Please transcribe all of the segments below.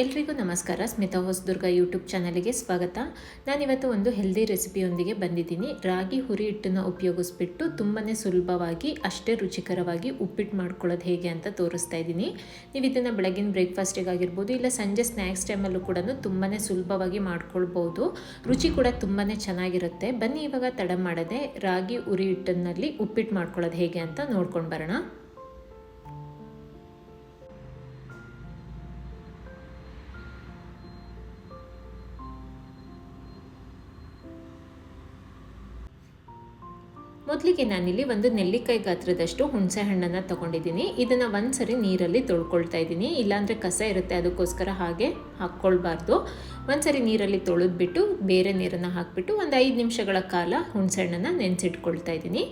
ಎಲ್ರಿಗೂ ನಮಸ್ಕಾರ. ಸ್ಮಿತಾ ಹೊಸದುರ್ಗ ಯೂಟ್ಯೂಬ್ ಚಾನಲ್ಗೆ ಸ್ವಾಗತ. ನಾನಿವತ್ತು ಒಂದು ಹೆಲ್ದಿ ರೆಸಿಪಿಯೊಂದಿಗೆ ಬಂದಿದ್ದೀನಿ. ರಾಗಿ, ಹುರಿ ಹಿಟ್ಟನ್ನು ಉಪಯೋಗಿಸ್ಬಿಟ್ಟು ತುಂಬಾ ಸುಲಭವಾಗಿ, ಅಷ್ಟೇ ರುಚಿಕರವಾಗಿ ಉಪ್ಪಿಟ್ಟು ಮಾಡ್ಕೊಳ್ಳೋದು ಹೇಗೆ ಅಂತ ತೋರಿಸ್ತಾ ಇದ್ದೀನಿ. ನೀವು ಇದನ್ನು ಬೆಳಗಿನ ಬ್ರೇಕ್ಫಾಸ್ಟಿಗಾಗಿರ್ಬೋದು, ಇಲ್ಲ ಸಂಜೆ ಸ್ನ್ಯಾಕ್ಸ್ ಟೈಮಲ್ಲೂ ಕೂಡ ತುಂಬಾ ಸುಲಭವಾಗಿ ಮಾಡ್ಕೊಳ್ಬೋದು. ರುಚಿ ಕೂಡ ತುಂಬಾ ಚೆನ್ನಾಗಿರುತ್ತೆ. ಬನ್ನಿ ಇವಾಗ ತಡ ಮಾಡದೆ ರಾಗಿ, ಹುರಿ ಹಿಟ್ಟನ್ನಲ್ಲಿ ಉಪ್ಪಿಟ್ಟು ಮಾಡ್ಕೊಳ್ಳೋದು ಹೇಗೆ ಅಂತ ನೋಡ್ಕೊಂಡು ಬರೋಣ. ಮೊದಲಿಗೆ ನಾನಿಲ್ಲಿ ಒಂದು ನೆಲ್ಲಿಕಾಯಿ ಗಾತ್ರದಷ್ಟು ಹುಣಸೆ ಹಣ್ಣನ್ನು ತೊಗೊಂಡಿದ್ದೀನಿ. ಇದನ್ನು ಒಂದ್ಸರಿ ನೀರಲ್ಲಿ ತೊಳ್ಕೊಳ್ತಾ ಇದ್ದೀನಿ. ಇಲ್ಲಾಂದರೆ ಕಸ ಇರುತ್ತೆ, ಅದಕ್ಕೋಸ್ಕರ ಹಾಗೆ ಹಾಕ್ಕೊಳ್ಬಾರ್ದು. ಒಂದು ಸರಿ ನೀರಲ್ಲಿ ತೊಳೆದ್ಬಿಟ್ಟು ಬೇರೆ ನೀರನ್ನು ಹಾಕಿಬಿಟ್ಟು ಒಂದು ಐದು ನಿಮಿಷಗಳ ಕಾಲ ಹುಣಸೆ ಹಣ್ಣನ್ನು ನೆನೆಸಿಟ್ಕೊಳ್ತಾ ಇದ್ದೀನಿ.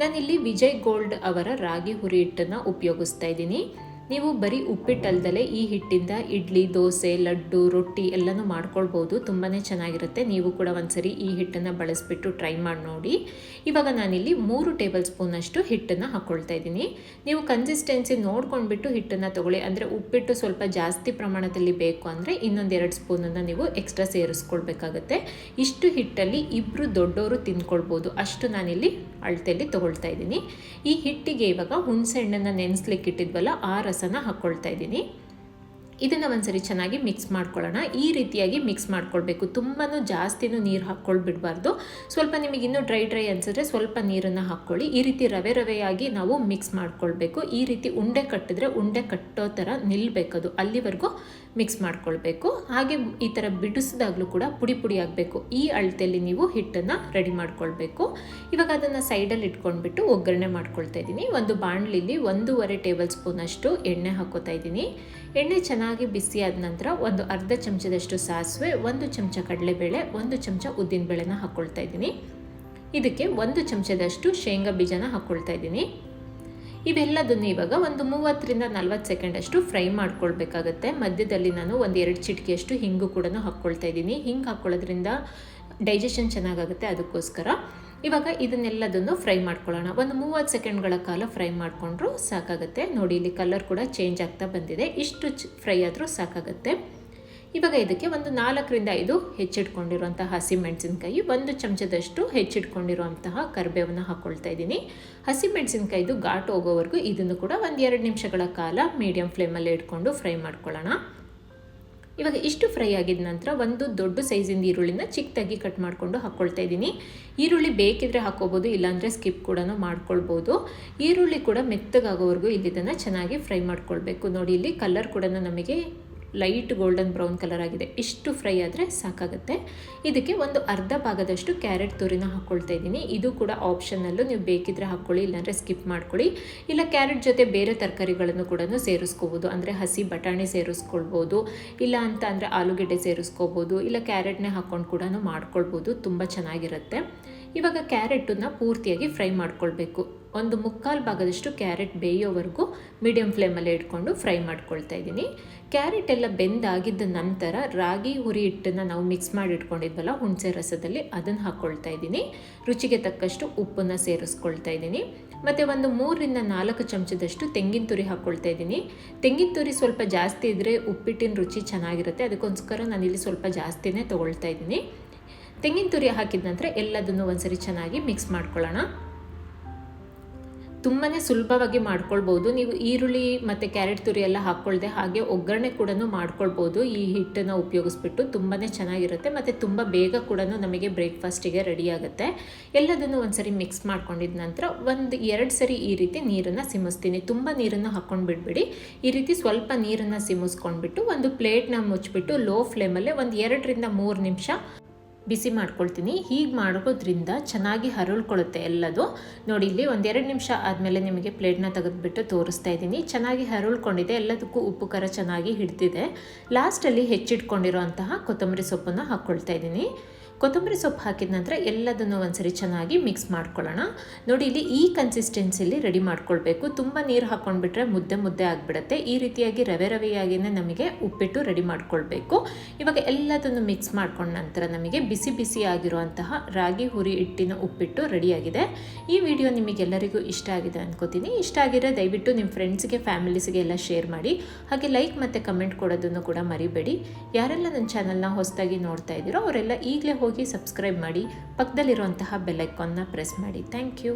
ನಾನಿಲ್ಲಿ ವಿಜಯ್ ಗೋಲ್ಡ್ ಅವರ ರಾಗಿ ಹುರಿ ಹಿಟ್ಟನ್ನು ಉಪಯೋಗಿಸ್ತಾ ಇದ್ದೀನಿ. ನೀವು ಬರೀ ಉಪ್ಪಿಟ್ಟಲ್ದಲೇ ಈ ಹಿಟ್ಟಿಂದ ಇಡ್ಲಿ, ದೋಸೆ, ಲಡ್ಡು, ರೊಟ್ಟಿ ಎಲ್ಲನೂ ಮಾಡ್ಕೊಳ್ಬೋದು. ತುಂಬಾ ಚೆನ್ನಾಗಿರುತ್ತೆ. ನೀವು ಕೂಡ ಒಂದ್ಸರಿ ಈ ಹಿಟ್ಟನ್ನು ಬಳಸಿಬಿಟ್ಟು ಟ್ರೈ ಮಾಡಿ ನೋಡಿ. ಇವಾಗ ನಾನಿಲ್ಲಿ ಮೂರು ಟೇಬಲ್ ಸ್ಪೂನಷ್ಟು ಹಿಟ್ಟನ್ನು ಹಾಕ್ಕೊಳ್ತಾ ಇದ್ದೀನಿ. ನೀವು ಕನ್ಸಿಸ್ಟೆನ್ಸಿ ನೋಡ್ಕೊಂಡ್ಬಿಟ್ಟು ಹಿಟ್ಟನ್ನು ತೊಗೊಳ್ಳಿ. ಅಂದರೆ ಉಪ್ಪಿಟ್ಟು ಸ್ವಲ್ಪ ಜಾಸ್ತಿ ಪ್ರಮಾಣದಲ್ಲಿ ಬೇಕು ಅಂದರೆ ಇನ್ನೊಂದೆರಡು ಸ್ಪೂನನ್ನು ನೀವು ಎಕ್ಸ್ಟ್ರಾ ಸೇರಿಸ್ಕೊಳ್ಬೇಕಾಗತ್ತೆ. ಇಷ್ಟು ಹಿಟ್ಟಲ್ಲಿ ಇಬ್ಬರು ದೊಡ್ಡವರು ತಿಂದ್ಕೊಳ್ಬೋದು. ಅಷ್ಟು ನಾನಿಲ್ಲಿ ಅಳತೆಯಲ್ಲಿ ತೊಗೊಳ್ತಾ ಇದ್ದೀನಿ. ಈ ಹಿಟ್ಟಿಗೆ ಇವಾಗ ಹುಣಸೆ ಹಣ್ಣನ್ನು ನೆನೆಸ್ಲಿಕ್ಕೆ ಇಟ್ಟಿದ್ವಲ್ಲ ಆ ರಸನ ಹಾಕ್ಕೊಳ್ತಾ ಇದ್ದೀನಿ. ಇದನ್ನು ಒಂದ್ಸರಿ ಚೆನ್ನಾಗಿ ಮಿಕ್ಸ್ ಮಾಡ್ಕೊಳ್ಳೋಣ. ಈ ರೀತಿಯಾಗಿ ಮಿಕ್ಸ್ ಮಾಡ್ಕೊಳ್ಬೇಕು. ತುಂಬಾ ಜಾಸ್ತಿನೂ ನೀರು ಹಾಕ್ಕೊಳ್ಬಿಡಬಾರ್ದು. ಸ್ವಲ್ಪ ನಿಮಗೆ ಇನ್ನೂ ಡ್ರೈ ಡ್ರೈ ಅನಿಸಿದ್ರೆ ಸ್ವಲ್ಪ ನೀರನ್ನು ಹಾಕ್ಕೊಳ್ಳಿ. ಈ ರೀತಿ ರವೆ, ರವೆಯಾಗಿ ನಾವು ಮಿಕ್ಸ್ ಮಾಡ್ಕೊಳ್ಬೇಕು. ಈ ರೀತಿ ಉಂಡೆ ಕಟ್ಟಿದ್ರೆ ಉಂಡೆ ಕಟ್ಟೋ ಥರ ನಿಲ್ಲಬೇಕದು ಅಲ್ಲಿವರೆಗೂ ಮಿಕ್ಸ್ ಮಾಡ್ಕೊಳ್ಬೇಕು. ಹಾಗೆ ಈ ಥರ ಬಿಡಿಸಿದಾಗಲೂ ಕೂಡ ಪುಡಿ ಪುಡಿ ಆಗಬೇಕು. ಈ ಅಳತೆಯಲ್ಲಿ ನೀವು ಹಿಟ್ಟನ್ನು ರೆಡಿ ಮಾಡ್ಕೊಳ್ಬೇಕು. ಇವಾಗ ಅದನ್ನು ಸೈಡಲ್ಲಿ ಇಟ್ಕೊಂಡ್ಬಿಟ್ಟು ಒಗ್ಗರಣೆ ಮಾಡ್ಕೊಳ್ತಾ ಇದ್ದೀನಿ. ಒಂದು ಬಾಣಲಿಲಿ ಒಂದೂವರೆ ಟೇಬಲ್ ಸ್ಪೂನಷ್ಟು ಎಣ್ಣೆ ಹಾಕೋತಾ ಇದ್ದೀನಿ. ಎಣ್ಣೆ ಚೆನ್ನಾಗಿ ಬಿಸಿ ಆದ ನಂತರ ಒಂದು ಅರ್ಧ ಚಮಚದಷ್ಟು ಸಾಸಿವೆ, ಒಂದು ಚಮಚ ಕಡಲೆಬೇಳೆ, ಒಂದು ಚಮಚ ಉದ್ದಿನಬೇಳೆನ ಹಾಕ್ಕೊಳ್ತಾ ಇದ್ದೀನಿ. ಇದಕ್ಕೆ ಒಂದು ಚಮಚದಷ್ಟು ಶೇಂಗಾ ಬೀಜನ ಹಾಕ್ಕೊಳ್ತಾ ಇದ್ದೀನಿ. ಇವೆಲ್ಲದನ್ನು ಇವಾಗ ಒಂದು ಮೂವತ್ತರಿಂದ ನಲ್ವತ್ತು ಸೆಕೆಂಡಷ್ಟು ಫ್ರೈ ಮಾಡ್ಕೊಳ್ಬೇಕಾಗತ್ತೆ. ಮಧ್ಯದಲ್ಲಿ ನಾನು ಒಂದು ಎರಡು ಚಿಟಿಕೆಯಷ್ಟು ಹಿಂಗು ಕೂಡ ಹಾಕ್ಕೊಳ್ತಾ ಇದ್ದೀನಿ. ಹಿಂಗೆ ಹಾಕ್ಕೊಳ್ಳೋದ್ರಿಂದ ಡೈಜೆಷನ್ ಚೆನ್ನಾಗಾಗುತ್ತೆ ಅದಕ್ಕೋಸ್ಕರ. ಇವಾಗ ಇದನ್ನೆಲ್ಲದನ್ನು ಫ್ರೈ ಮಾಡ್ಕೊಳ್ಳೋಣ. ಒಂದು ಮೂವತ್ತು ಸೆಕೆಂಡ್ಗಳ ಕಾಲ ಫ್ರೈ ಮಾಡಿಕೊಂಡ್ರು ಸಾಕಾಗುತ್ತೆ. ನೋಡಿ, ಇಲ್ಲಿ ಕಲರ್ ಕೂಡ ಚೇಂಜ್ ಆಗ್ತಾ ಬಂದಿದೆ. ಇಷ್ಟು ಫ್ರೈ ಆದರೂ ಸಾಕಾಗುತ್ತೆ. ಇವಾಗ ಇದಕ್ಕೆ ಒಂದು ನಾಲ್ಕರಿಂದ ಐದು ಹೆಚ್ಚಿಟ್ಕೊಂಡಿರುವಂತಹ ಹಸಿಮೆಣಸಿನ್ಕಾಯಿ, ಒಂದು ಚಮಚದಷ್ಟು ಹೆಚ್ಚಿಟ್ಕೊಂಡಿರುವಂತಹ ಕರಿಬೇವನ್ನು ಹಾಕ್ಕೊಳ್ತಾ ಇದ್ದೀನಿ. ಹಸಿಮೆಣಸಿನ್ಕಾಯಿದು ಘಾಟ್ ಹೋಗೋವರೆಗೂ ಇದನ್ನು ಕೂಡ ಒಂದು ಎರಡು ನಿಮಿಷಗಳ ಕಾಲ ಮೀಡಿಯಂ ಫ್ಲೇಮಲ್ಲಿ ಇಟ್ಕೊಂಡು ಫ್ರೈ ಮಾಡ್ಕೊಳ್ಳೋಣ. ಇವಾಗ ಇಷ್ಟು ಫ್ರೈ ಆಗಿದ ನಂತರ ಒಂದು ದೊಡ್ಡ ಸೈಜಿಂದ ಈರುಳ್ಳಿನ ಚಿಕ್ಕದಾಗಿ ಕಟ್ ಮಾಡಿಕೊಂಡು ಹಾಕ್ಕೊಳ್ತಾ ಇದ್ದೀನಿ. ಈರುಳ್ಳಿ ಬೇಕಿದ್ರೆ ಹಾಕ್ಕೋಬೋದು ಇಲ್ಲಾಂದರೆ ಸ್ಕಿಪ್ ಕೂಡ ಮಾಡ್ಕೊಳ್ಬೋದು. ಈರುಳ್ಳಿ ಕೂಡ ಮೆತ್ತಗಾಗೋವರೆಗೂ ಇಲ್ಲಿ ಇದನ್ನು ಚೆನ್ನಾಗಿ ಫ್ರೈ ಮಾಡ್ಕೊಳ್ಬೇಕು. ನೋಡಿ, ಇಲ್ಲಿ ಕಲರ್ ಕೂಡ ನಮಗೆ ಲೈಟ್ ಗೋಲ್ಡನ್ ಬ್ರೌನ್ ಕಲರ್ ಆಗಿದೆ. ಇಷ್ಟು ಫ್ರೈ ಆದರೆ ಸಾಕಾಗುತ್ತೆ. ಇದಕ್ಕೆ ಒಂದು ಅರ್ಧ ಭಾಗದಷ್ಟು ಕ್ಯಾರೆಟ್ ತುರಿನ ಹಾಕ್ಕೊಳ್ತಾ ಇದ್ದೀನಿ. ಇದು ಕೂಡ ಆಪ್ಷನಲ್ಲೂ ನೀವು ಬೇಕಿದ್ರೆ ಹಾಕ್ಕೊಳ್ಳಿ, ಇಲ್ಲಾಂದರೆ ಸ್ಕಿಪ್ ಮಾಡ್ಕೊಳ್ಳಿ. ಇಲ್ಲ ಕ್ಯಾರೆಟ್ ಜೊತೆ ಬೇರೆ ತರಕಾರಿಗಳನ್ನು ಕೂಡ ಸೇರಿಸ್ಕೋಬೋದು. ಅಂದರೆ ಹಸಿ ಬಟಾಣಿ ಸೇರಿಸ್ಕೊಳ್ಬೋದು, ಇಲ್ಲ ಅಂತ ಅಂದರೆ ಆಲೂಗೆಡ್ಡೆ ಸೇರಿಸ್ಕೋಬೋದು, ಇಲ್ಲ ಕ್ಯಾರೆಟ್ನೇ ಹಾಕ್ಕೊಂಡು ಕೂಡ ಮಾಡ್ಕೊಳ್ಬೋದು. ತುಂಬ ಚೆನ್ನಾಗಿರುತ್ತೆ. ಇವಾಗ ಕ್ಯಾರೆಟನ್ನು ಪೂರ್ತಿಯಾಗಿ ಫ್ರೈ ಮಾಡ್ಕೊಳ್ಬೇಕು. ಒಂದು ಮುಕ್ಕಾಲು ಭಾಗದಷ್ಟು ಕ್ಯಾರೆಟ್ ಬೇಯೋವರೆಗೂ ಮೀಡಿಯಂ ಫ್ಲೇಮಲ್ಲಿ ಇಟ್ಕೊಂಡು ಫ್ರೈ ಮಾಡ್ಕೊಳ್ತಾ ಇದ್ದೀನಿ. ಕ್ಯಾರೆಟ್ ಎಲ್ಲ ಬೆಂದಾಗಿದ್ದ ನಂತರ ರಾಗಿ ಹುರಿ ಹಿಟ್ಟನ್ನು ನಾವು ಮಿಕ್ಸ್ ಮಾಡಿ ಇಟ್ಕೊಂಡಿದ್ವಲ್ಲ ಹುಣಸೆ ರಸದಲ್ಲಿ ಅದನ್ನು ಹಾಕ್ಕೊಳ್ತಾ ಇದ್ದೀನಿ. ರುಚಿಗೆ ತಕ್ಕಷ್ಟು ಉಪ್ಪನ್ನು ಸೇರಿಸ್ಕೊಳ್ತಾ ಇದ್ದೀನಿ. ಮತ್ತು ಒಂದು ಮೂರರಿಂದ ನಾಲ್ಕು ಚಮಚದಷ್ಟು ತೆಂಗಿನ ತುರಿ ಹಾಕ್ಕೊಳ್ತಾ ಇದ್ದೀನಿ. ತೆಂಗಿನ ತುರಿ ಸ್ವಲ್ಪ ಜಾಸ್ತಿ ಇದ್ದರೆ ಉಪ್ಪಿಟ್ಟಿನ ರುಚಿ ಚೆನ್ನಾಗಿರುತ್ತೆ. ಅದಕ್ಕೋಸ್ಕರ ನಾನಿಲ್ಲಿ ಸ್ವಲ್ಪ ಜಾಸ್ತಿನೇ ತೊಗೊಳ್ತಾ ಇದ್ದೀನಿ. ತೆಂಗಿನ ತುರಿ ಹಾಕಿದ ನಂತರ ಎಲ್ಲದನ್ನು ಒಂದ್ಸರಿ ಚೆನ್ನಾಗಿ ಮಿಕ್ಸ್ ಮಾಡ್ಕೊಳ್ಳೋಣ. ತುಂಬಾ ಸುಲಭವಾಗಿ ಮಾಡ್ಕೊಳ್ಬೋದು. ನೀವು ಈರುಳ್ಳಿ ಮತ್ತು ಕ್ಯಾರೆಟ್ ತುರಿ ಎಲ್ಲ ಹಾಕ್ಕೊಳ್ದೆ ಹಾಗೆ ಒಗ್ಗರಣೆ ಕೂಡ ಮಾಡ್ಕೊಳ್ಬೋದು. ಈ ಹಿಟ್ಟನ್ನು ಉಪಯೋಗಿಸ್ಬಿಟ್ಟು ತುಂಬಾ ಚೆನ್ನಾಗಿರುತ್ತೆ. ಮತ್ತು ತುಂಬ ಬೇಗ ಕೂಡ ನಮಗೆ ಬ್ರೇಕ್ಫಾಸ್ಟಿಗೆ ರೆಡಿ ಆಗುತ್ತೆ. ಎಲ್ಲದನ್ನು ಒಂದ್ಸರಿ ಮಿಕ್ಸ್ ಮಾಡ್ಕೊಂಡಿದ ನಂತರ ಒಂದು ಎರಡು ಸರಿ ಈ ರೀತಿ ನೀರನ್ನು ಸಿಮಿಸ್ತೀನಿ. ತುಂಬ ನೀರನ್ನು ಹಾಕ್ಕೊಂಡು ಬಿಡಬೇಡಿ. ಈ ರೀತಿ ಸ್ವಲ್ಪ ನೀರನ್ನು ಸಿಮಿಸ್ಕೊಂಡ್ಬಿಟ್ಟು ಒಂದು ಪ್ಲೇಟ್ನ ಮುಚ್ಚಿಬಿಟ್ಟು ಲೋ ಫ್ಲೇಮಲ್ಲೇ ಒಂದು ಎರಡರಿಂದ ಮೂರು ನಿಮಿಷ ಬಿಸಿ ಮಾಡ್ಕೊಳ್ತೀನಿ. ಹೀಗೆ ಮಾಡೋದ್ರಿಂದ ಚೆನ್ನಾಗಿ ಹರಳ್ಕೊಳ್ಳುತ್ತೆ ಎಲ್ಲದು. ನೋಡಿ, ಇಲ್ಲಿ ಒಂದೆರಡು ನಿಮಿಷ ಆದಮೇಲೆ ನಿಮಗೆ ಪ್ಲೇಟ್ನ ತೆಗೆದುಬಿಟ್ಟು ತೋರಿಸ್ತಾ ಇದ್ದೀನಿ. ಚೆನ್ನಾಗಿ ಹರಳ್ಕೊಂಡಿದೆ. ಎಲ್ಲದಕ್ಕೂ ಉಪ್ಪು, ಖಾರ ಚೆನ್ನಾಗಿ ಹಿಡ್ದಿದೆ. ಲಾಸ್ಟಲ್ಲಿ ಹೆಚ್ಚಿಟ್ಕೊಂಡಿರೋಂತಹ ಕೊತ್ತಂಬರಿ ಸೊಪ್ಪನ್ನು ಹಾಕ್ಕೊಳ್ತಾ ಇದ್ದೀನಿ. ಕೊತ್ತಂಬರಿ ಸೊಪ್ಪು ಹಾಕಿದ ನಂತರ ಎಲ್ಲದನ್ನು ಒಂದ್ಸರಿ ಚೆನ್ನಾಗಿ ಮಿಕ್ಸ್ ಮಾಡ್ಕೊಳ್ಳೋಣ. ನೋಡಿ, ಇಲ್ಲಿ ಈ ಕನ್ಸಿಸ್ಟೆನ್ಸಿಲಿ ರೆಡಿ ಮಾಡ್ಕೊಳ್ಬೇಕು. ತುಂಬ ನೀರು ಹಾಕೊಂಡ್ಬಿಟ್ರೆ ಮುದ್ದೆ ಮುದ್ದೆ ಆಗಿಬಿಡುತ್ತೆ. ಈ ರೀತಿಯಾಗಿ ರವೆ ರವೆಯಾಗಿಯೇ ನಮಗೆ ಉಪ್ಪಿಟ್ಟು ರೆಡಿ ಮಾಡ್ಕೊಳ್ಬೇಕು. ಇವಾಗ ಎಲ್ಲದನ್ನು ಮಿಕ್ಸ್ ಮಾಡ್ಕೊಂಡ ನಂತರ ನಮಗೆ ಬಿಸಿ ಬಿಸಿ ಆಗಿರುವಂತಹ ರಾಗಿ, ಹುರಿ, ಹಿಟ್ಟಿನ ಉಪ್ಪಿಟ್ಟು ರೆಡಿಯಾಗಿದೆ ಈ ವಿಡಿಯೋ ನಿಮಗೆಲ್ಲರಿಗೂ ಇಷ್ಟ ಆಗಿದೆ ಅನ್ಕೋತೀನಿ. ಇಷ್ಟ ಆಗಿದ್ರೆ ದಯವಿಟ್ಟು ನಿಮ್ಮ ಫ್ರೆಂಡ್ಸ್ಗೆ ಫ್ಯಾಮಿಲೀಸ್ಗೆ ಎಲ್ಲ ಶೇರ್ ಮಾಡಿ. ಹಾಗೆ ಲೈಕ್ ಮತ್ತು ಕಮೆಂಟ್ ಕೊಡೋದನ್ನು ಕೂಡ ಮರಿಬೇಡಿ. ಯಾರೆಲ್ಲ ನನ್ನ ಚಾನಲ್ನ ಹೊಸದಾಗಿ ನೋಡ್ತಾ ಇದ್ದೀರೋ, ಅವರೆಲ್ಲ ಈಗಲೇ ಹೋಗಿ ಸಬ್ಸ್ಕ್ರೈಬ್ ಮಾಡಿ ಪಕ್ಕದಲ್ಲಿರುವಂತಹ ಬೆಲ್ಲೈಕಾನ್ನ ಪ್ರೆಸ್ ಮಾಡಿ. Thank you.